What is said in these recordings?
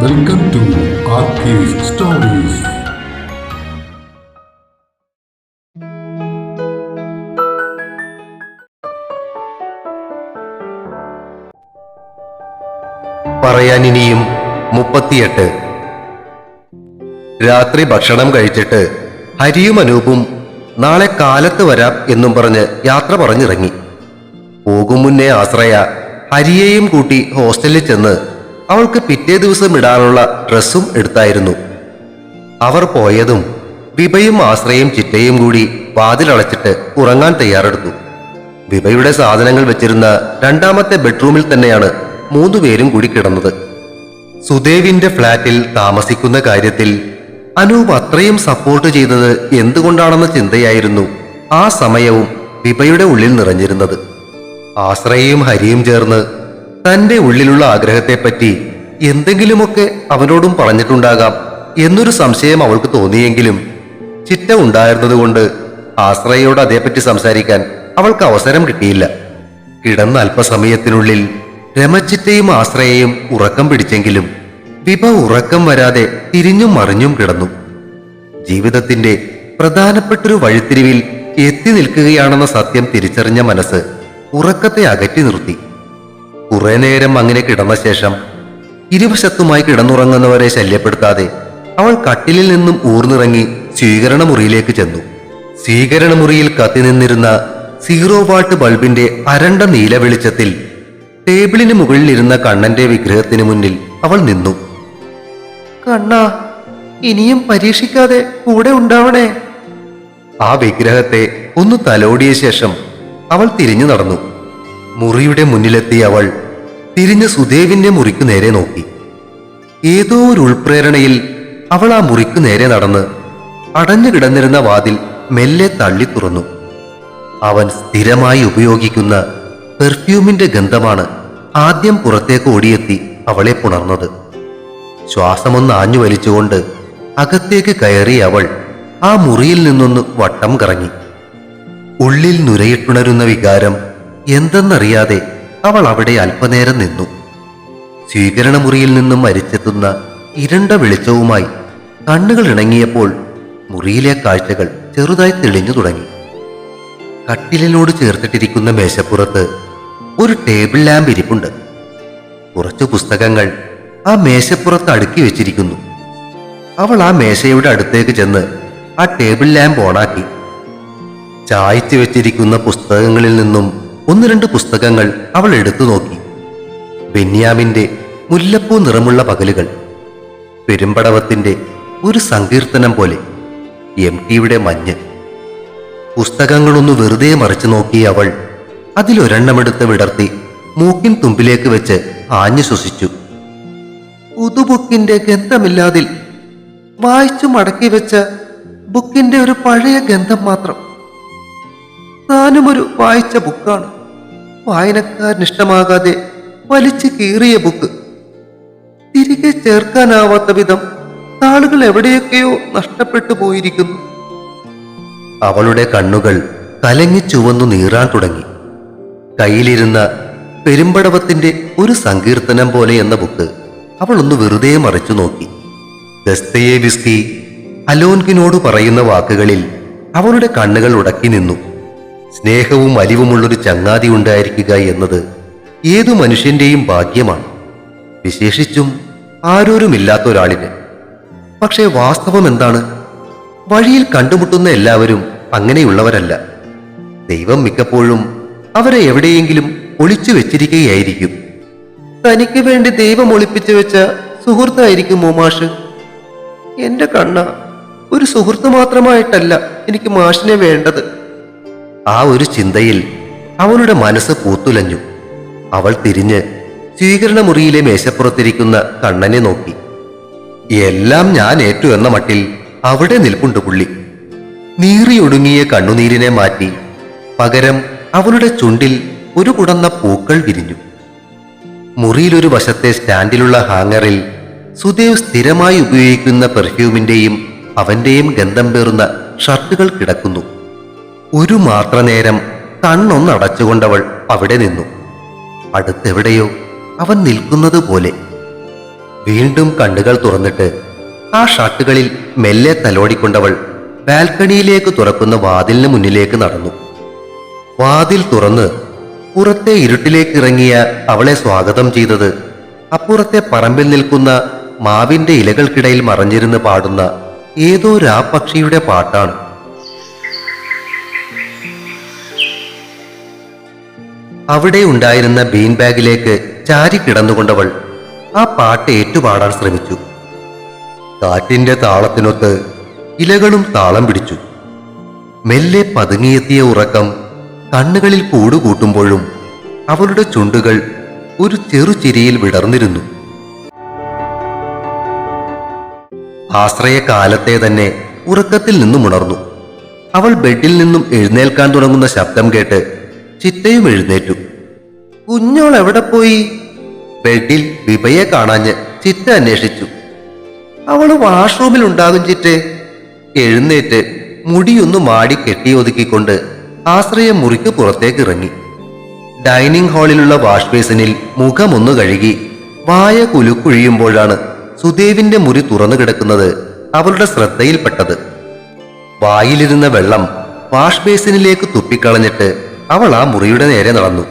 Welcome to stories പറയാനിനിയും മുപ്പത്തിയെട്ട്. രാത്രി ഭക്ഷണം കഴിച്ചിട്ട് ഹരിയും അനൂപും നാളെ കാലത്ത് വരാം എന്നും പറഞ്ഞ് യാത്ര പറഞ്ഞിറങ്ങി. പോകും മുന്നേ ആശ്രയ ഹരിയെയും കൂട്ടി ഹോസ്റ്റലിൽ ചെന്ന് അവൾക്ക് പിറ്റേ ദിവസം ഇടാനുള്ള ഡ്രസ്സും എടുത്തായിരുന്നു. അവർ പോയതും വിഭയും ആശ്രയും ചിറ്റയും കൂടി വാതിലടച്ചിട്ട് ഉറങ്ങാൻ തയ്യാറെടുത്തു. വിഭയുടെ സാധനങ്ങൾ വെച്ചിരുന്ന രണ്ടാമത്തെ ബെഡ്റൂമിൽ തന്നെയാണ് മൂന്നുപേരും കൂടി കിടന്നത്. സുദേവിന്റെ ഫ്ളാറ്റിൽ താമസിക്കുന്ന കാര്യത്തിൽ അനൂപ് അത്രയും സപ്പോർട്ട് ചെയ്തത് എന്തുകൊണ്ടാണെന്ന ചിന്തയായിരുന്നു ആ സമയവും വിഭയുടെ ഉള്ളിൽ നിറഞ്ഞിരുന്നത്. ആശ്രയയും ഹരിയും ചേർന്ന് തന്റെ ഉള്ളിലുള്ള ആഗ്രഹത്തെപ്പറ്റി എന്തെങ്കിലുമൊക്കെ അവനോടും പറഞ്ഞിട്ടുണ്ടാകാം എന്നൊരു സംശയം അവൾക്ക് തോന്നിയെങ്കിലും ചിറ്റ ഉണ്ടായിരുന്നതുകൊണ്ട് ആശ്രയയോട് അതേപ്പറ്റി സംസാരിക്കാൻ അവൾക്ക് അവസരം കിട്ടിയില്ല. കിടന്ന അല്പസമയത്തിനുള്ളിൽ രമച്ചിറ്റയും ആശ്രയയും ഉറക്കം പിടിച്ചെങ്കിലും വിഭ ഉറക്കം വരാതെ തിരിഞ്ഞും മറിഞ്ഞും കിടന്നു. ജീവിതത്തിന്റെ പ്രധാനപ്പെട്ടൊരു വഴിത്തിരിവിൽ എത്തി നിൽക്കുകയാണെന്ന സത്യം തിരിച്ചറിഞ്ഞ മനസ്സ് ഉറക്കത്തെ അകറ്റി നിർത്തി. കുറെ നേരം അങ്ങനെ കിടന്ന ശേഷം ഇരുവശത്തുമായി കിടന്നുറങ്ങുന്നവരെ ശല്യപ്പെടുത്താതെ അവൾ കട്ടിലിൽ നിന്നും ഊർന്നിറങ്ങി സ്വീകരണ മുറിയിലേക്ക് ചെന്നു. സ്വീകരണ മുറിയിൽ കത്തി നിന്നിരുന്ന സീറോ വാട്ട് ബൾബിന്റെ അരണ്ട നീല വെളിച്ചത്തിൽ ടേബിളിന് മുകളിലിരുന്ന കണ്ണന്റെ വിഗ്രഹത്തിന് മുന്നിൽ അവൾ നിന്നു. കണ്ണ ഇനിയും പരീക്ഷിക്കാതെ കൂടെ ഉണ്ടാവണേ. ആ വിഗ്രഹത്തെ ഒന്ന് തലോടിയ ശേഷം അവൾ തിരിഞ്ഞു നടന്നു. മുറിയുടെ മുന്നിലെത്തിയ അവൾ തിരിഞ്ഞ് സുദേവിന്റെ മുറിക്ക് നേരെ നോക്കി. ഏതോ ഒരു ഉൾപ്രേരണയിൽ അവൾ ആ മുറിക്ക് നേരെ നടന്ന് അടഞ്ഞു കിടന്നിരുന്ന വാതിൽ മെല്ലെ തള്ളി തുറന്നു. അവൻ സ്ഥിരമായി ഉപയോഗിക്കുന്ന പെർഫ്യൂമിന്റെ ഗന്ധമാണ് ആദ്യം പുറത്തേക്ക് ഓടിയെത്തി അവളെ പുണർന്നത്. ശ്വാസമൊന്ന് ആഞ്ഞു വലിച്ചുകൊണ്ട് അകത്തേക്ക് കയറി അവൾ ആ മുറിയിൽ നിന്നൊന്ന് വട്ടം കറങ്ങി. ഉള്ളിൽ നുരയിട്ടുണരുന്ന വികാരം എന്തെന്നറിയാതെ അവൾ അവിടെ അല്പനേരം നിന്നു. സ്വീകരണ മുറിയിൽ നിന്നും മരിച്ചെത്തുന്ന ഇരണ്ട വെളിച്ചവുമായി കണ്ണുകൾ ഇണങ്ങിയപ്പോൾ മുറിയിലെ കാഴ്ചകൾ ചെറുതായി തെളിഞ്ഞു തുടങ്ങി. കട്ടിലിനോട് ചേർത്തിട്ടിരിക്കുന്ന മേശപ്പുറത്ത് ഒരു ടേബിൾ ലാമ്പ് ഇരിപ്പുണ്ട്. കുറച്ച് പുസ്തകങ്ങൾ ആ മേശപ്പുറത്ത് അടുക്കി വെച്ചിരിക്കുന്നു. അവൾ ആ മേശയുടെ അടുത്തേക്ക് ചെന്ന് ആ ടേബിൾ ലാമ്പ് ഓണാക്കി. ചായച്ചു വെച്ചിരിക്കുന്ന പുസ്തകങ്ങളിൽ നിന്നും ഒന്ന് രണ്ട് പുസ്തകങ്ങൾ അവൾ എടുത്തു നോക്കി. ബെന്യാമിന്റെ മുല്ലപ്പൂ നിറമുള്ള പകലുകൾ പെരുമ്പടവത്തിന്റെ ഒരു സങ്കീർത്തനം പോലെ എം ടിയുടെ മഞ്ഞ്. പുസ്തകങ്ങളൊന്നു വെറുതെ മറിച്ചു നോക്കി അവൾ അതിലൊരെണ്ണമെടുത്ത് വിടർത്തി മൂക്കിൻ തുമ്പിലേക്ക് വെച്ച് ആഞ്ഞു ശ്വസിച്ചു. പുതുബുക്കിന്റെ ഗന്ധമില്ലാതിൽ വായിച്ചു മടക്കി വെച്ച ബുക്കിന്റെ ഒരു പഴയ ഗന്ധം മാത്രം. താനും ഒരു വായിച്ച ബുക്കാണ്. വായനക്കാരന് ഇഷ്ടമാകാതെ വലിച്ചു കീറിയ ബുക്ക് തിരികെ ചേർക്കാനാവാത്ത വിധം താളുകൾ എവിടെയൊക്കെയോ നഷ്ടപ്പെട്ടു പോയിരിക്കുന്നു. അവളുടെ കണ്ണുകൾ കലങ്ങി ചുവന്നു നീറാൻ തുടങ്ങി. കയ്യിലിരുന്ന പെരുമ്പടവത്തിന്റെ ഒരു സങ്കീർത്തനം പോലെ എന്ന ബുക്ക് അവൾ ഒന്ന് വെറുതെ മറിച്ചു നോക്കി. ദസ്തയെ വിസ്കി അലോൻകിനോട് പറയുന്ന വാക്കുകളിൽ അവളുടെ കണ്ണുകൾ ഉടക്കി നിന്നു. സ്നേഹവും അലിവുമുള്ളൊരു ചങ്ങാതി ഉണ്ടായിരിക്കുക എന്നത് ഏതു മനുഷ്യന്റെയും ഭാഗ്യമാണ്. വിശേഷിച്ചും ആരോരുമില്ലാത്ത ഒരാളിന് പക്ഷേ വാസ്തവം എന്താണ് വഴിയിൽ കണ്ടുമുട്ടുന്ന എല്ലാവരും അങ്ങനെയുള്ളവരല്ല. ദൈവം മിക്കപ്പോഴും അവരെ എവിടെയെങ്കിലും ഒളിച്ചു വെച്ചിരിക്കുകയായിരിക്കും. തനിക്ക് വേണ്ടി ദൈവം ഒളിപ്പിച്ചു വെച്ച സുഹൃത്തായിരിക്കും മോമാഷ് എന്റെ കണ്ണ ഒരു സുഹൃത്ത് മാത്രമായിട്ടല്ല എനിക്ക് മാഷിനെ വേണ്ടത്. ആ ഒരു ചിന്തയിൽ അവളുടെ മനസ്സ് പൂത്തുലഞ്ഞു. അവൾ തിരിഞ്ഞ് സ്വീകരണ മുറിയിലെ മേശപ്പുറത്തിരിക്കുന്ന കണ്ണനെ നോക്കി. എല്ലാം ഞാൻ ഏറ്റു എന്ന മട്ടിൽ അവിടെ നിൽപ്പുണ്ട് പുള്ളി. നീറിയൊടുങ്ങിയ കണ്ണുനീരിനെ മാറ്റി പകരം അവളുടെ ചുണ്ടിൽ ഒരു കുടന്ന പൂക്കൾ വിരിഞ്ഞു. മുറിയിലൊരു വശത്തെ സ്റ്റാൻഡിലുള്ള ഹാങ്ങറിൽ സുദേവ് സ്ഥിരമായി ഉപയോഗിക്കുന്ന പെർഫ്യൂമിന്റെയും അവന്റെയും ഗന്ധം പേറുന്ന ഷർട്ടുകൾ കിടക്കുന്നു. ഒരു മാത്ര നേരം കണ്ണൊന്നടച്ചുകൊണ്ടവൾ അവിടെ നിന്നു. അടുത്തെവിടെയോ അവൻ നിൽക്കുന്നത് പോലെ. വീണ്ടും കണ്ണുകൾ തുറന്നിട്ട് ആ ഷർട്ടുകളിൽ മെല്ലെ തലോടിക്കൊണ്ടവൾ ബാൽക്കണിയിലേക്ക് തുറക്കുന്ന വാതിലിന് മുന്നിലേക്ക് നടന്നു. വാതിൽ തുറന്ന് പുറത്തെ ഇരുട്ടിലേക്ക് ഇറങ്ങിയ അവളെ സ്വാഗതം ചെയ്തത് അപ്പുറത്തെ പറമ്പിൽ നിൽക്കുന്ന മാവിന്റെ ഇലകൾക്കിടയിൽ മറഞ്ഞിരുന്ന് പാടുന്ന ഏതോ രാപ്പക്ഷിയുടെ പാട്ടാണ്. അവിടെ ഉണ്ടായിരുന്ന ബീൻ ബാഗിലേക്ക് ചാരി കിടന്നുകൊണ്ടവൾ ആ പാട്ട് ഏറ്റുപാടാൻ ശ്രമിച്ചു. കാറ്റിന്റെ താളത്തിനൊത്ത് ഇലകളും താളം പിടിച്ചു. മെല്ലെ പതുങ്ങിയെത്തിയ ഉറക്കം കണ്ണുകളിൽ കൂടുകൂട്ടുമ്പോഴും അവളുടെ ചുണ്ടുകൾ ഒരു ചെറുചിരിയിൽ വിടർന്നിരുന്നു. ആശ്രയകാലത്തെ തന്നെ ഉറക്കത്തിൽ നിന്നും ഉണർന്നു. അവൾ ബെഡിൽ നിന്നും എഴുന്നേൽക്കാൻ തുടങ്ങുന്ന ശബ്ദം കേട്ട് ചിറ്റയും എഴുന്നേറ്റു. കുഞ്ഞോൾ എവിടെ പോയി? ബെഡിൽ വിഭയെ കാണാഞ്ഞ് ചിറ്റ അന്വേഷിച്ചു. അവൾ വാഷ്റൂമിൽ ഉണ്ടാകും ചിറ്റ്. എഴുന്നേറ്റ് മുടിയൊന്നു മാടി കെട്ടി കെട്ടിയൊതുക്കിക്കൊണ്ട് ആശ്രയ മുറിക്ക് പുറത്തേക്ക് ഇറങ്ങി ഡൈനിങ് ഹാളിലുള്ള വാഷ് ബേസിനിൽ മുഖമൊന്നു കഴുകി വായ കുലുക്കുഴിയുമ്പോഴാണ് സുദേവിന്റെ മുറി തുറന്നു കിടക്കുന്നത് അവളുടെ ശ്രദ്ധയിൽപ്പെട്ടത്. വായിലിരുന്ന വെള്ളം വാഷ് ബേസിനിലേക്ക് തുപ്പിക്കളഞ്ഞിട്ട് അവൾ ആ മുറിയുടെ നേരെ നടന്നു.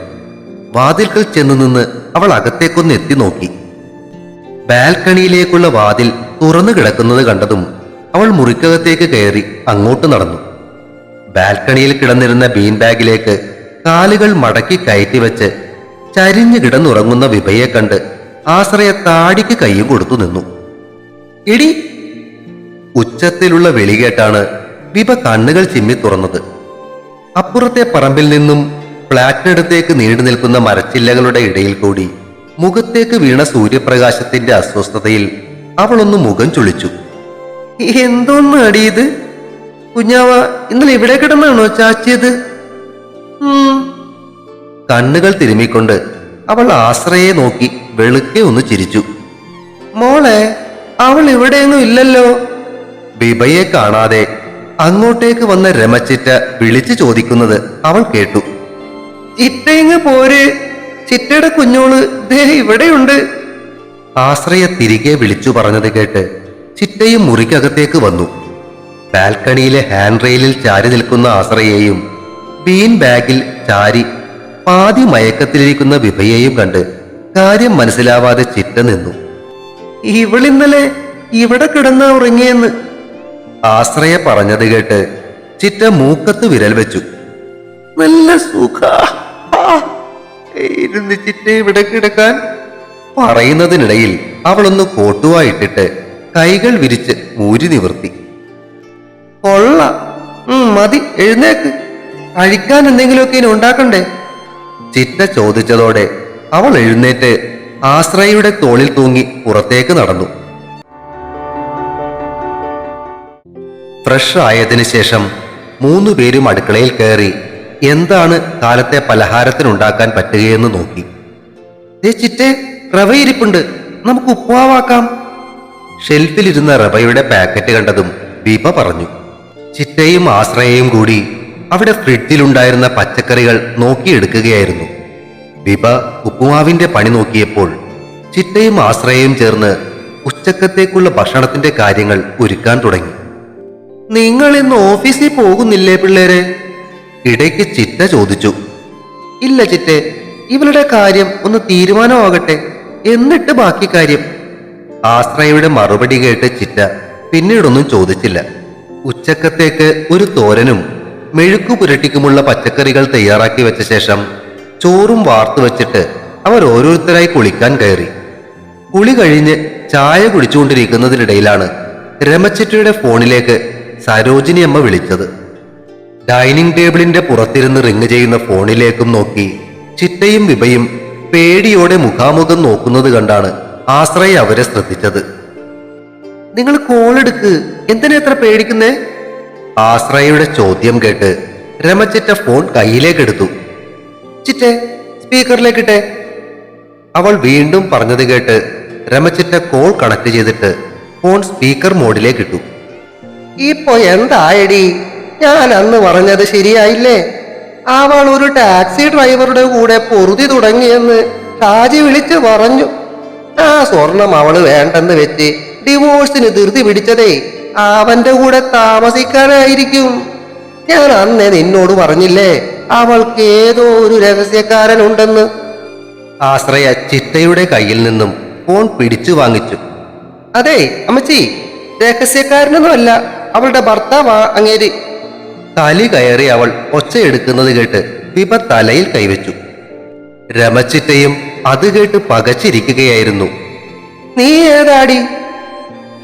വാതിൽക്കൽ ചെന്ന് നിന്ന് അവൾ അകത്തേക്കൊന്ന് എത്തി നോക്കി. ബാൽക്കണിയിലേക്കുള്ള വാതിൽ തുറന്നു കിടക്കുന്നത് കണ്ടതും അവൾ മുറിക്കകത്തേക്ക് കയറി അങ്ങോട്ട് നടന്നു. ബാൽക്കണിയിൽ കിടന്നിരുന്ന ബീൻ ബാഗിലേക്ക് കാലുകൾ മടക്കി കയറ്റി വെച്ച് ചരിഞ്ഞു കിടന്നുറങ്ങുന്ന വിഭയെ കണ്ട് ആശ്രയ താടിക്ക് കൈയും കൊടുത്തു നിന്നു. ഇടി ഉച്ചത്തിലുള്ള വിളി കേട്ടാണ് വിഭ കണ്ണുകൾ ചിമ്മി തുറന്നത്. അപ്പുറത്തെ പറമ്പിൽ നിന്നും ഫ്ളാറ്റിനടുത്തേക്ക് നീണ്ടു നിൽക്കുന്ന മരച്ചില്ലകളുടെ ഇടയിൽ കൂടി മുഖത്തേക്ക് വീണ സൂര്യപ്രകാശത്തിന്റെ അസ്വസ്ഥതയിൽ അവളൊന്ന് മുഖം ചുളിച്ചു. എന്തോന്ന് അടിയത് കുഞ്ഞാവ ഇന്നലെ ഇവിടെ കിടന്നാണോ ചാച്ചിയത്? കണ്ണുകൾ തിരുമ്മിക്കൊണ്ട് അവൾ ആശ്രയെ നോക്കി വെളുക്കെ ഒന്ന് ചിരിച്ചു. മോളെ അവൾ ഇവിടെയൊന്നും ഇല്ലല്ലോ. ബിബയെ കാണാതെ അങ്ങോട്ടേക്ക് വന്ന രമച്ചിറ്റ വിളിച്ചു ചോദിക്കുന്നത് അവൾ കേട്ടു. ചിറ്റയിങ് പോര്? ചിറ്റയുടെ കുഞ്ഞോൾ ദേ ഇവിടെയുണ്ട്. ആശ്രയ തിരികെ വിളിച്ചു പറഞ്ഞത് കേട്ട് ചിറ്റയും മുറിക്കകത്തേക്ക് വന്നു. ബാൽക്കണിയിലെ ഹാൻഡ് റെയിലിൽ ചാരി നിൽക്കുന്ന ആശ്രയെയും ബീൻ ബാഗിൽ ചാരി പാതി മയക്കത്തിലിരിക്കുന്ന വിഭയെയും കണ്ട് കാര്യം മനസ്സിലാവാതെ ചിറ്റ നിന്നു. ഇവളിന്നലെ ഇവിടെ കിടന്ന ഉറങ്ങിയെന്ന്. ആശ്രയ പറഞ്ഞത് കേട്ട് ചിറ്റ മൂക്കത്ത് വിരൽ വെച്ചു. നല്ല സുഖ. ഇരുന്ന് ചിറ്റ ഇവിടെ കിടക്കാൻ. പറയുന്നതിനിടയിൽ അവളൊന്ന് കോട്ടുവായിട്ടിട്ട് കൈകൾ വിരിച്ച് മൂരി നിവർത്തി. കൊള്ള. മതി എഴുന്നേക്ക്. കഴിക്കാൻ എന്തെങ്കിലുമൊക്കെ ഇനി ഉണ്ടാക്കണ്ടേ? ചിറ്റ ചോദിച്ചതോടെ അവൾ എഴുന്നേറ്റ് ആശ്രയയുടെ തോളിൽ തൂങ്ങി പുറത്തേക്ക് നടന്നു. ഫ്രഷ് ആയതിനു ശേഷം മൂന്നു പേരും അടുക്കളയിൽ കയറി എന്താണ് കാലത്തെ പലഹാരത്തിനുണ്ടാക്കാൻ പറ്റുകയെന്ന് നോക്കി. ചിറ്റേ റവയിരിപ്പുണ്ട്. നമുക്ക് ഉപ്പുവാക്കാം ഷെൽഫിലിരുന്ന റവയുടെ പാക്കറ്റ് കണ്ടതും ദീപ പറഞ്ഞു. ചിറ്റയും ആശ്രയയും കൂടി അവിടെ ഫ്രിഡ്ജിലുണ്ടായിരുന്ന പച്ചക്കറികൾ നോക്കിയെടുക്കുകയായിരുന്നു. ദീപ ഉപ്പുമാവിന്റെ പണി നോക്കിയപ്പോൾ ചിറ്റയും ആശ്രയയും ചേർന്ന് ഉച്ചക്കത്തേക്കുള്ള ഭക്ഷണത്തിന്റെ കാര്യങ്ങൾ ഒരുക്കാൻ തുടങ്ങി. നിങ്ങൾ ഇന്ന് ഓഫീസിൽ പോകുന്നില്ലേ പിള്ളേരെ? ഇടയ്ക്ക് ചിറ്റ ചോദിച്ചു. ഇല്ല ചിറ്റെ ഇവളുടെ കാര്യം ഒന്ന് തീരുമാനമാകട്ടെ. എന്നിട്ട് ബാക്കി കാര്യം. ആശ്രയയുടെ മറുപടി കേട്ട് ചിറ്റ പിന്നീടൊന്നും ചോദിച്ചില്ല. ഉച്ചക്കത്തേക്ക് ഒരു തോരനും മെഴുക്കു പുരട്ടിക്കുമുള്ള പച്ചക്കറികൾ തയ്യാറാക്കി വെച്ച ശേഷം ചോറും വാർത്തു വെച്ചിട്ട് അവർ ഓരോരുത്തരായി കുളിക്കാൻ കയറി. കുളി കഴിഞ്ഞ് ചായ കുടിച്ചുകൊണ്ടിരിക്കുന്നതിനിടയിലാണ് രമച്ചിറ്റയുടെ ഫോണിലേക്ക് സരോജിനി അമ്മ വിളിച്ചത്. ഡൈനിങ് ടേബിളിന്റെ പുറത്തിരുന്ന് റിങ് ചെയ്യുന്ന ഫോണിലേക്കും നോക്കി ചിറ്റയും വിഭയും പേടിയോടെ മുഖാമുഖം നോക്കുന്നത് കണ്ടാണ് ആശ്രയ അവരെ ശ്രദ്ധിച്ചത്. നിങ്ങൾ കോൾ എടുക്ക്. എന്തിനാ എത്ര പേടിക്കുന്നേ? ആശ്രയയുടെ ചോദ്യം കേട്ട് രമച്ചിറ്റ ഫോൺ കയ്യിലേക്കെടുത്തു ചിറ്റെ സ്പീക്കറിലേക്കിട്ടെ അവൾ വീണ്ടും പറഞ്ഞത് കേട്ട് രമച്ചിറ്റ കോൾ കണക്ട് ചെയ്തിട്ട് ഫോൺ സ്പീക്കർ മോഡിലേക്കിട്ടു ഇപ്പൊ എന്തായടി? ഞാൻ അന്ന് പറഞ്ഞത് ശരിയായില്ലേ? അവൾ ഒരു ടാക്സി ഡ്രൈവറുടെ കൂടെ പൊറുതി തുടങ്ങിയെന്ന് ഷാജി വിളിച്ചു പറഞ്ഞു. ആ സ്വർണം അവൾ വേണ്ടെന്ന് വെച്ച് ഡിവോഴ്സിന് ധൃതി പിടിച്ചതേ അവന്റെ കൂടെ താമസിക്കാനായിരിക്കും. ഞാൻ അന്നേ നിന്നോട് പറഞ്ഞില്ലേ അവൾക്ക് ഏതോ ഒരു രഹസ്യക്കാരൻ ഉണ്ടെന്ന് ആശ്രയ ചിറ്റയുടെ കയ്യിൽ നിന്നും ഫോൺ പിടിച്ചു വാങ്ങിച്ചു. അതെ അമ്മച്ചി. രഹസ്യക്കാരനൊന്നുമല്ല അവളുടെ ഭർത്താവാ അങ്ങേര്. തലി കയറി അവൾ ഒച്ചയെടുക്കുന്നത് കേട്ട് വിപ തലയിൽ കൈവച്ചു. രമച്ചിറ്റയും അത് കേട്ട് പകച്ചിരിക്കുകയായിരുന്നു. നീ ഏതാടി?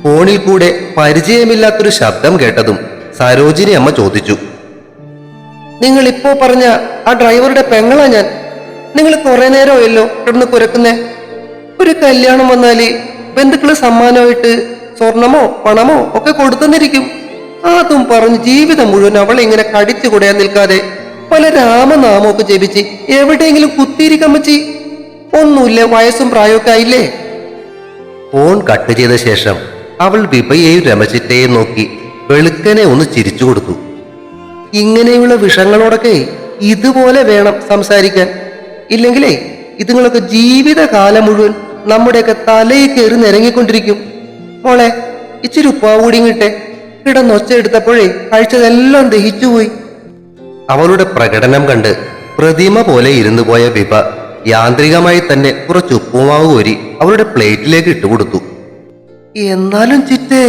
ഫോണിൽ കൂടെ പരിചയമില്ലാത്തൊരു ശബ്ദം കേട്ടതും സരോജിനി അമ്മ ചോദിച്ചു. നിങ്ങൾ ഇപ്പോ പറഞ്ഞ ആ ഡ്രൈവറുടെ പെങ്ങളാ ഞാൻ. നിങ്ങൾ കുറെ നേരമായല്ലോ ഇവിടുന്ന് കുരക്കുന്നേ. ഒരു കല്യാണം വന്നാൽ ബന്ധുക്കൾ സമ്മാനമായിട്ട് സ്വർണമോ പണമോ ഒക്കെ കൊടുത്തെന്നിരിക്കും. അതും പറഞ്ഞ് ജീവിതം മുഴുവൻ അവൾ ഇങ്ങനെ കടിച്ചു കുടയാൻ നിൽക്കാതെ പല രാമനാമമൊക്കെ ജപിച്ച് എവിടെയെങ്കിലും കുത്തിയിരിക്കാൻ വെച്ചി ഒന്നുമില്ല വയസ്സും പ്രായമൊക്കെ ആയില്ലേ? ഫോൺ കട്ട് ചെയ്ത ശേഷം അവൾ വിഭയെയും രമചിറ്റയെയും നോക്കി വെളുക്കനെ ഒന്ന് ചിരിച്ചു കൊടുത്തു. ഇങ്ങനെയുള്ള വിഷങ്ങളോടൊക്കെ ഇതുപോലെ വേണം സംസാരിക്കാൻ. ഇല്ലെങ്കിലേ ഇതുങ്ങളൊക്കെ ജീവിതകാലം മുഴുവൻ നമ്മുടെയൊക്കെ തലയിൽ കയറി നിരങ്ങിക്കൊണ്ടിരിക്കും. മോളെ ഇച്ചിരി ഉപ്പാവ് കൂടി കിട്ടെ കിടന്ന് എടുത്തപ്പോഴേ കഴിച്ചതെല്ലാം ദഹിച്ചുപോയി അവളുടെ പ്രകടനം കണ്ട് പ്രതിമ പോലെ ഇരുന്നു പോയ വിഭ യാന്ത്രികമായി തന്നെ കുറച്ച് ഉപ്പുമാവ് കോരി അവളുടെ പ്ലേറ്റിലേക്ക് ഇട്ടുകൊടുത്തു എന്നാലും ചിറ്റേ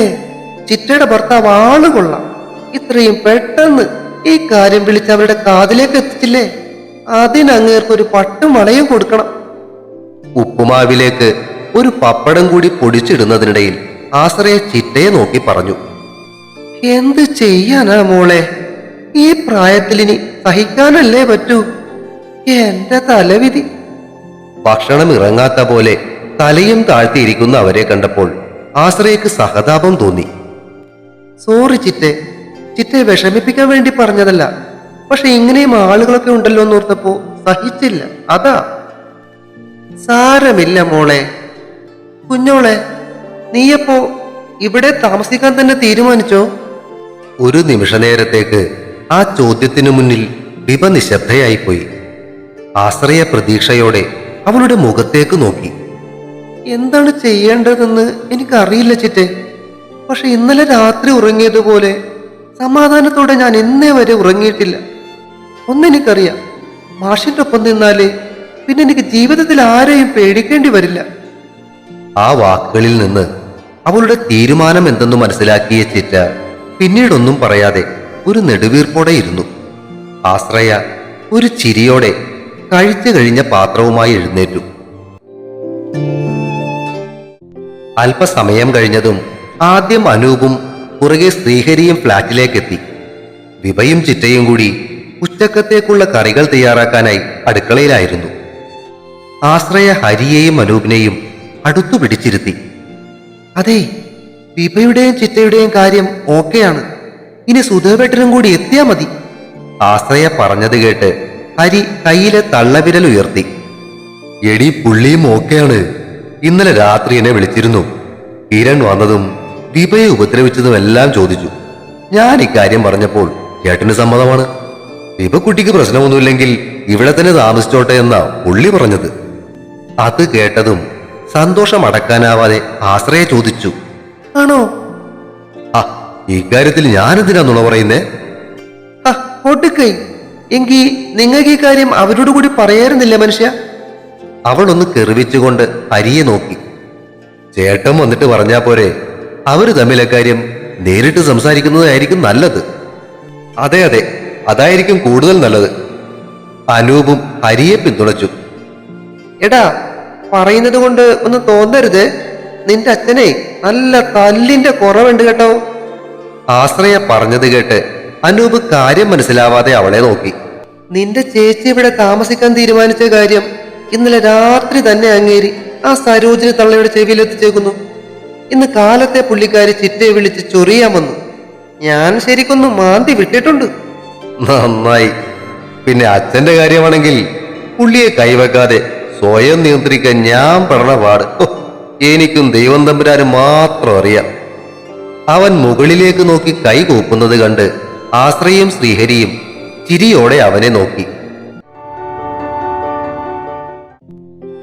ചിറ്റയുടെ ഭർത്താവ് ആൾ കൊള്ളാം. ഇത്രയും പെട്ടെന്ന് ഈ കാര്യം വിളിച്ച് അവരുടെ കാതിലേക്ക് എത്തിച്ചില്ലേ? അതിനങ്ങേർക്കൊരു പട്ടും വളയും കൊടുക്കണം. ഉപ്പുമാവിലേക്ക് ഒരു പപ്പടം കൂടി പൊടിച്ചിടുന്നതിനിടയിൽ ആശ്രയ ചിറ്റയെ നോക്കി പറഞ്ഞു. എന്ത് ചെയ്യാനാ മോളെ? ഈ പ്രായത്തിൽ ഇനി സഹിക്കാനല്ലേ പറ്റൂ? എന്റെ തലവിധി. ഭക്ഷണം ഇറങ്ങാത്ത പോലെ തലയും താഴ്ത്തിയിരിക്കുന്ന അവരെ കണ്ടപ്പോൾ ആശ്രയക്ക് സഹതാപം തോന്നി. സോറി ചിറ്റെ ചിറ്റെ വിഷമിപ്പിക്കാൻ വേണ്ടി പറഞ്ഞതല്ല. പക്ഷെ ഇങ്ങനെയും ആളുകളൊക്കെ ഉണ്ടല്ലോ എന്ന് ഓർത്തപ്പോ സഹിച്ചില്ല. അതാ. സാരമില്ല മോളെ. കുഞ്ഞോളെ നീയപ്പോ ഇവിടെ താമസിക്കാൻ തന്നെ തീരുമാനിച്ചോ? ഒരു നിമിഷ നേരത്തേക്ക് ആ ചോദ്യത്തിനു മുന്നിൽ വിഭ നിശബ്ദയായിപ്പോയി ആശ്രയ പ്രതീക്ഷയോടെ അവളുടെ മുഖത്തേക്ക് നോക്കി. എന്താണ് ചെയ്യേണ്ടതെന്ന് എനിക്കറിയില്ല ചിറ്റെ. പക്ഷെ ഇന്നലെ രാത്രി ഉറങ്ങിയതുപോലെ സമാധാനത്തോടെ ഞാൻ ഇന്നേ വരെ ഉറങ്ങിയിട്ടില്ല. ഒന്നെനിക്കറിയാം മാഷിന്റെ ഒപ്പം നിന്നാലേ പിന്നെ എനിക്ക് ജീവിതത്തിൽ ആരെയും പേടിക്കേണ്ടി വരില്ല. ആ വാക്കുകളിൽ നിന്ന് അവളുടെ തീരുമാനം എന്തെന്ന് മനസ്സിലാക്കിയ ചിറ്റ പിന്നീടൊന്നും പറയാതെ ഒരു നെടുവീർപ്പോടെ ഇരുന്നു. ആശ്രയ ഒരു ചിരിയോടെ കഴിച്ചു കഴിഞ്ഞ പാത്രവുമായി എഴുന്നേറ്റു. അല്പസമയം കഴിഞ്ഞതും ആദ്യം അനൂപും പുറകെ ശ്രീഹരിയും ഫ്ളാറ്റിലേക്കെത്തി വിഭയും ചിറ്റയും കൂടി ഉച്ചക്കത്തേക്കുള്ള കറികൾ തയ്യാറാക്കാനായി അടുക്കളയിലായിരുന്നു. ആശ്രയ ഹരിയെയും അനൂപിനെയും അടുത്തു പിടിച്ചിരുത്തി. അതെ വിഭയുടെയും ചിത്തയുടെയും കാര്യം ഓക്കെയാണ്. ഇനി സുധേവേട്ടനും കൂടി എത്തിയാ മതി. ആശ്രയ പറഞ്ഞത് കേട്ട് ഹരി കയ്യിലെ തള്ളവിരൽ ഉയർത്തി. എടി പുള്ളിയും ഓക്കെയാണ്. ഇന്നലെ രാത്രി എന്നെ വിളിച്ചിരുന്നു. കിരൺ വന്നതും ദീപയെ ഉപദ്രവിച്ചതും എല്ലാം ചോദിച്ചു. ഞാൻ ഇക്കാര്യം പറഞ്ഞപ്പോൾ ചേട്ടന് സമ്മതമാണ്. ദീപക്കുട്ടിക്ക് പ്രശ്നമൊന്നുമില്ലെങ്കിൽ ഇവിടെ തന്നെ താമസിച്ചോട്ടെ എന്നാ പുള്ളി പറഞ്ഞത്. അത് കേട്ടതും സന്തോഷം അടക്കാനാവാതെ ആശ്രയ ചോദിച്ചു. ആണോ? ആ ഇക്കാര്യത്തിൽ ഞാനെന്തിനാ നുണ പറയുന്നേ? ഒടുക്കൈ. എങ്കി നിങ്ങൾക്ക് ഈ കാര്യം അവരോട് കൂടി പറയാറുന്നില്ല മനുഷ്യ? അവളൊന്ന് കെറിവിച്ചുകൊണ്ട് ഹരിയെ നോക്കി. ചേട്ടൻ വന്നിട്ട് പറഞ്ഞാ പോരെ അവർ തമ്മിലെ കാര്യം നേരിട്ട് സംസാരിക്കുന്നതായിരിക്കും നല്ലത്. അതെ അതെ അതായിരിക്കും കൂടുതൽ നല്ലത്. അനൂപും ഹരിയെ പിന്തുണച്ചു. എടാ പറയുന്നത് കൊണ്ട് ഒന്ന് തോന്നരുത്. നിന്റെ അച്ഛനെ നല്ല തല്ലിന്റെ കുറവുണ്ട് കേട്ടോ. ആശ്രയ പറഞ്ഞത് കേട്ട് അനൂപ് കാര്യം മനസ്സിലാവാതെ അവളെ നോക്കി. നിന്റെ ചേച്ചി ഇവിടെ താമസിക്കാൻ തീരുമാനിച്ച കാര്യം ഇന്നലെ രാത്രി തന്നെ അങ്ങേരി ആ സരോജിനി തള്ളയുടെ ചെവിയിൽ എത്തിച്ചേക്കുന്നു. ഇന്ന് കാലത്തെ പുള്ളിക്കാരി ചിറ്റയെ വിളിച്ച് ചൊറിയാൻ വന്നു. ഞാൻ ശരിക്കൊന്ന് മാന്തി വിട്ടിട്ടുണ്ട്. നന്നായി. പിന്നെ അച്ഛന്റെ കാര്യമാണെങ്കിൽ പുള്ളിയെ കൈവെക്കാതെ സ്വയം നിയന്ത്രിക്കാൻ ഞാൻ പറഞ്ഞ പാട്. എനിക്കും ദൈവം തമ്പുരാനും മാത്രം അറിയാം. അവൻ മുകളിലേക്ക് നോക്കി കൈ കൂപ്പുന്നത് കണ്ട് ആശ്രയും ശ്രീഹരിയും ചിരിയോടെ അവനെ നോക്കി.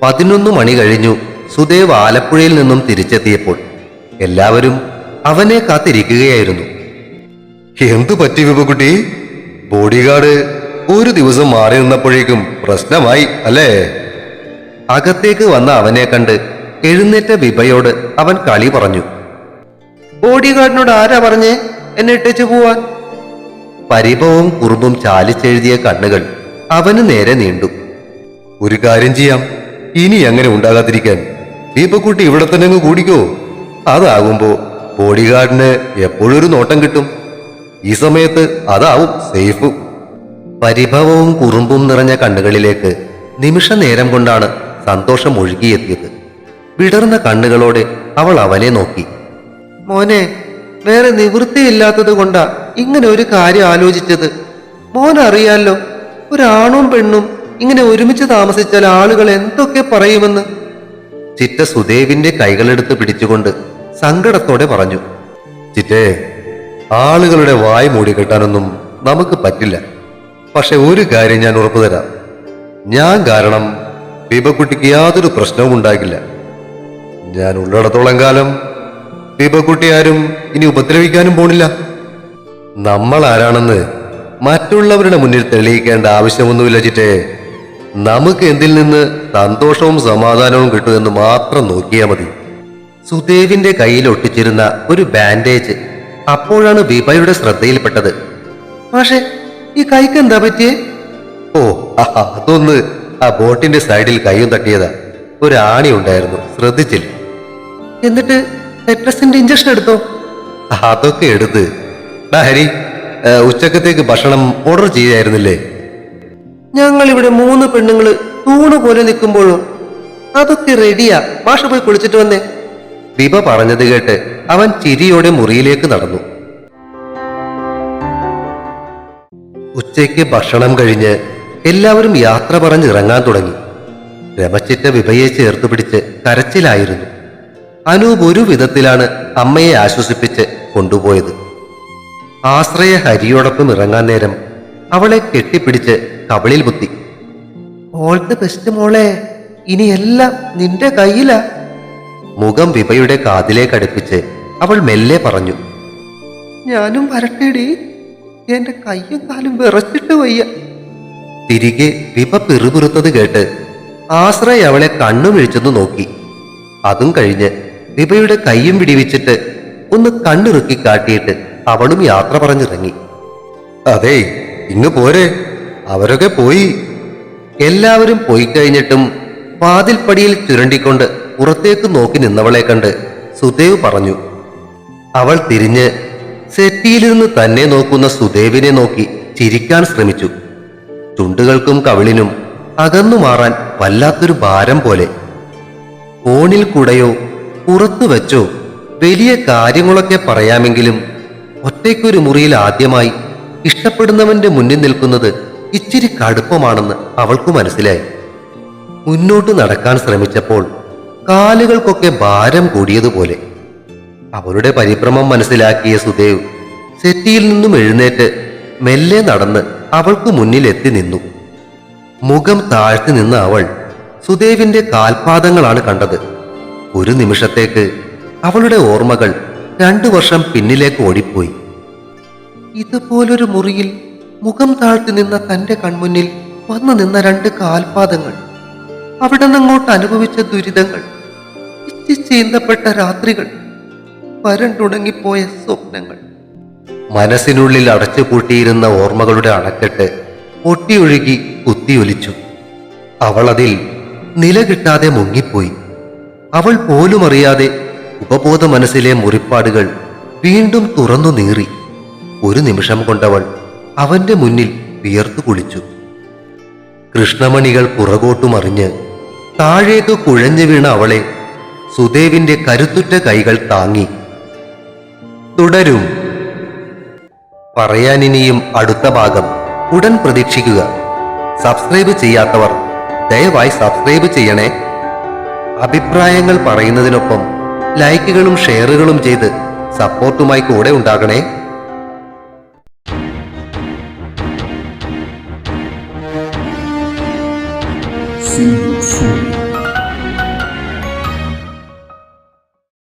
പതിനൊന്ന് മണി കഴിഞ്ഞു. സുദേവ് ആലപ്പുഴയിൽ നിന്നും തിരിച്ചെത്തിയപ്പോൾ എല്ലാവരും അവനെ കാത്തിരിക്കുകയായിരുന്നു. എന്തു പറ്റി വിപകുട്ടി ബോഡിഗാർഡ് ഒരു ദിവസം മാറി നിന്നപ്പോഴേക്കും പ്രശ്നമായി അല്ലേ? അകത്തേക്ക് വന്ന അവനെ കണ്ട് എഴുന്നേറ്റ വിഭയോട് അവൻ കളി പറഞ്ഞു. ബോഡി ഗാർഡിനോട് ആരാ പറഞ്ഞേ? എന്നെ ഇട്ടേച്ചു പോവാൻ. പരിഭവവും കുറുമ്പും ചാലിച്ചെഴുതിയ കണ്ണുകൾ അവന് നേരെ നീണ്ടു. ഒരു കാര്യം ചെയ്യാം. ഇനി അങ്ങനെ ഉണ്ടാകാതിരിക്കാൻ? ദീപക്കുട്ടി ഇവിടെ തന്നെ അങ്ങ് കൂടിക്കോ. അതാകുമ്പോ ബോഡിഗാർഡിന് എപ്പോഴും ഒരു നോട്ടം കിട്ടും. ഈ സമയത്ത് അതാവും സേഫ്. പരിഭവവും കുറുമ്പും നിറഞ്ഞ കണ്ണുകളിലേക്ക് നിമിഷ നേരം കൊണ്ടാണ് സന്തോഷം ഒഴുകിയെത്തിയത്. വിടർന്ന കണ്ണുകളോടെ അവൾ അവനെ നോക്കി. മോനെ വേറെ നിവൃത്തിയില്ലാത്തത് കൊണ്ടാ ഇങ്ങനെ ഒരു കാര്യം ആലോചിച്ചത്. മോൻ അറിയാലോ ഒരാണും പെണ്ണും ഇങ്ങനെ ഒരുമിച്ച് താമസിച്ചാൽ ആളുകൾ എന്തൊക്കെ പറയുമെന്ന്. ചിറ്റ സുദേവിന്റെ കൈകളെടുത്ത് പിടിച്ചുകൊണ്ട് സങ്കടത്തോടെ പറഞ്ഞു. ചിറ്റേ ആളുകളുടെ വായ് മൂടിക്കെട്ടാനൊന്നും നമുക്ക് പറ്റില്ല. പക്ഷെ ഒരു കാര്യം ഞാൻ ഉറപ്പു തരാം ഞാൻ കാരണം ദീപക്കുട്ടിക്ക് യാതൊരു പ്രശ്നവും ഉണ്ടാകില്ല ഞാൻ ഉള്ളിടത്തോളം കാലം ദീപക്കുട്ടി ആരും ഇനി ഉപദ്രവിക്കാനും പോണില്ല. നമ്മൾ ആരാണെന്ന് മറ്റുള്ളവരുടെ മുന്നിൽ തെളിയിക്കേണ്ട ആവശ്യമൊന്നുമില്ല ചിറ്റേ. നമുക്ക് എന്തിൽ നിന്ന് സന്തോഷവും സമാധാനവും കിട്ടുമെന്ന് മാത്രം നോക്കിയാൽ മതി. സുദേവിന്റെ കയ്യിൽ ഒട്ടിച്ചിരുന്ന ഒരു ബാൻഡേജ് അപ്പോഴാണ് ബീബയുടെ ശ്രദ്ധയിൽപ്പെട്ടത്. പക്ഷേ ഈ കൈക്ക് എന്താ പറ്റിയേ? ഓ അതൊന്ന് ആ ബോട്ടിന്റെ സൈഡിൽ കൈയും തട്ടിയതാ. ഒരു ആണി ഉണ്ടായിരുന്നു. ശ്രദ്ധിച്ചില്ല. എന്നിട്ട് ടെട്രസിന്റെ ഇഞ്ചക്ഷൻ എടുത്തോ? അതൊക്കെ എടുത്ത്. ഹരി ഉച്ചക്കത്തേക്ക് ഭക്ഷണം ഓർഡർ ചെയ്യായിരുന്നില്ലേ? ഞങ്ങൾ ഇവിടെ മൂന്ന് പെണ്ണുങ്ങൾ തൂണ് പോലെ നിൽക്കുമ്പോഴും? അതൊക്കെ റെഡിയാ മാഷ പോയി കുളിച്ചിട്ട് വന്നേ. ദീപ പറഞ്ഞത് കേട്ട് അവൻ ചിരിയോടെ മുറിയിലേക്ക് നടന്നു. ഉച്ചയ്ക്ക് ഭക്ഷണം കഴിഞ്ഞ് എല്ലാവരും യാത്ര പറഞ്ഞിറങ്ങാൻ തുടങ്ങി. രമച്ചിറ്റ വിഭയെ ചേർത്ത് പിടിച്ച് കരച്ചിലായിരുന്നു. അനൂപ് ഒരു വിധത്തിലാണ് അമ്മയെ ആശ്വസിപ്പിച്ച് കൊണ്ടുപോയത്. ആശ്രയ ഹരിയോടൊപ്പം ഇറങ്ങാൻ നേരം അവളെ കെട്ടിപ്പിടിച്ച് കവളിൽ മുത്തി ഓൾ ദ ബെസ്റ്റ് മോളെ ഇനിയെല്ലാം നിന്റെ കയ്യിലാ. മുഖം വിഭയുടെ കാതിലേക്ക് അടുപ്പിച്ച് അവൾ മെല്ലെ പറഞ്ഞു. ഞാനും വരട്ടേടി എന്റെ കയ്യും കാലും വിറച്ചിട്ട് വയ്യ. തിരികെ വിപ പിറുപിറുത്തത് കേട്ട് ആശ്രയ അവളെ കണ്ണുമിഴിച്ചെന്ന് നോക്കി. അതും കഴിഞ്ഞ് വിപയുടെ കൈയും പിടിവിച്ചിട്ട് ഒന്ന് കണ്ണിറുക്കി കാട്ടിയിട്ട് അവളും യാത്ര പറഞ്ഞിറങ്ങി. അതെ ഇങ്ങ് പോരെ. അവരൊക്കെ പോയി. എല്ലാവരും പോയി കഴിഞ്ഞിട്ടും വാതിൽപ്പടിയിൽ ചുരണ്ടിക്കൊണ്ട് പുറത്തേക്ക് നോക്കി നിന്നവളെ കണ്ട് സുദേവ് പറഞ്ഞു. അവൾ തിരിഞ്ഞ് സെറ്റിയിലിരുന്ന് തന്നെ നോക്കുന്ന സുദേവിനെ നോക്കി ചിരിക്കാൻ ശ്രമിച്ചു. ചുണ്ടുകൾക്കും കവിളിനും അകന്നു മാറാൻ വല്ലാത്തൊരു ഭാരം പോലെ. ഫോണിൽ കൂടെയോ പുറത്തു വെച്ചോ വലിയ കാര്യങ്ങളൊക്കെ പറയാമെങ്കിലും ഒറ്റയ്ക്കൊരു മുറിയിൽ ആദ്യമായി ഇഷ്ടപ്പെടുന്നവന്റെ മുന്നിൽ നിൽക്കുന്നത് ഇച്ചിരി കടുപ്പമാണെന്ന് അവൾക്ക് മനസ്സിലായി. മുന്നോട്ട് നടക്കാൻ ശ്രമിച്ചപ്പോൾ കാലുകൾക്കൊക്കെ ഭാരം കൂടിയതുപോലെ. അവരുടെ പരിഭ്രമം മനസ്സിലാക്കിയ സുദേവ് സെറ്റിയിൽ നിന്നും എഴുന്നേറ്റ് മെല്ലെ നടന്ന് അവൾക്ക് മുന്നിലെത്തി നിന്നു. മുഖം താഴ്ത്തി നിന്ന അവൾ സുദേവിന്റെ കാൽപാദങ്ങളാണ് കണ്ടത്. ഒരു നിമിഷത്തേക്ക് അവളുടെ ഓർമ്മകൾ രണ്ടു വർഷം പിന്നിലേക്ക് ഓടിപ്പോയി. ഇതുപോലൊരു മുറിയിൽ മുഖം താഴ്ത്തി നിന്ന തന്റെ കൺമുന്നിൽ വന്നു നിന്ന രണ്ട് കാൽപാദങ്ങൾ അവിടെ നിന്നങ്ങോട്ട് അനുഭവിച്ച ദുരിതങ്ങൾ ഇച്ചി ചീന്തപ്പെട്ട രാത്രികൾ വരണ്ടുണങ്ങിപ്പോയ സ്വപ്നങ്ങൾ. മനസ്സിനുള്ളിൽ അടച്ചുപൂട്ടിയിരുന്ന ഓർമ്മകളുടെ അണക്കെട്ട് പൊട്ടിയൊഴുകി കുത്തിയൊലിച്ചു. അവളതിൽ നില കിട്ടാതെ മുങ്ങിപ്പോയി. അവൾ പോലും അറിയാതെ ഉപബോധ മനസ്സിലെ മുറിപ്പാടുകൾ വീണ്ടും തുറന്നു നീറി. ഒരു നിമിഷം കൊണ്ടവൾ അവന്റെ മുന്നിൽ വിയർത്തു കുളിച്ചു. കൃഷ്ണമണികൾ പുറകോട്ടുമറിഞ്ഞ് താഴേക്ക് കുഴഞ്ഞു വീണ അവളെ സുദേവിന്റെ കരുത്തുറ്റ കൈകൾ താങ്ങി. തുടരും. പറയാനിനിയും അടുത്ത ഭാഗം ഉടൻ പ്രതീക്ഷിക്കുക. സബ്സ്ക്രൈബ് ചെയ്യാത്തവർ ദയവായി സബ്സ്ക്രൈബ് ചെയ്യണേ. അഭിപ്രായങ്ങൾ പറയുന്നതിനൊപ്പം ലൈക്കുകളും ഷെയറുകളും ചെയ്ത് സപ്പോർട്ടുമായി കൂടെ ഉണ്ടാകണേ.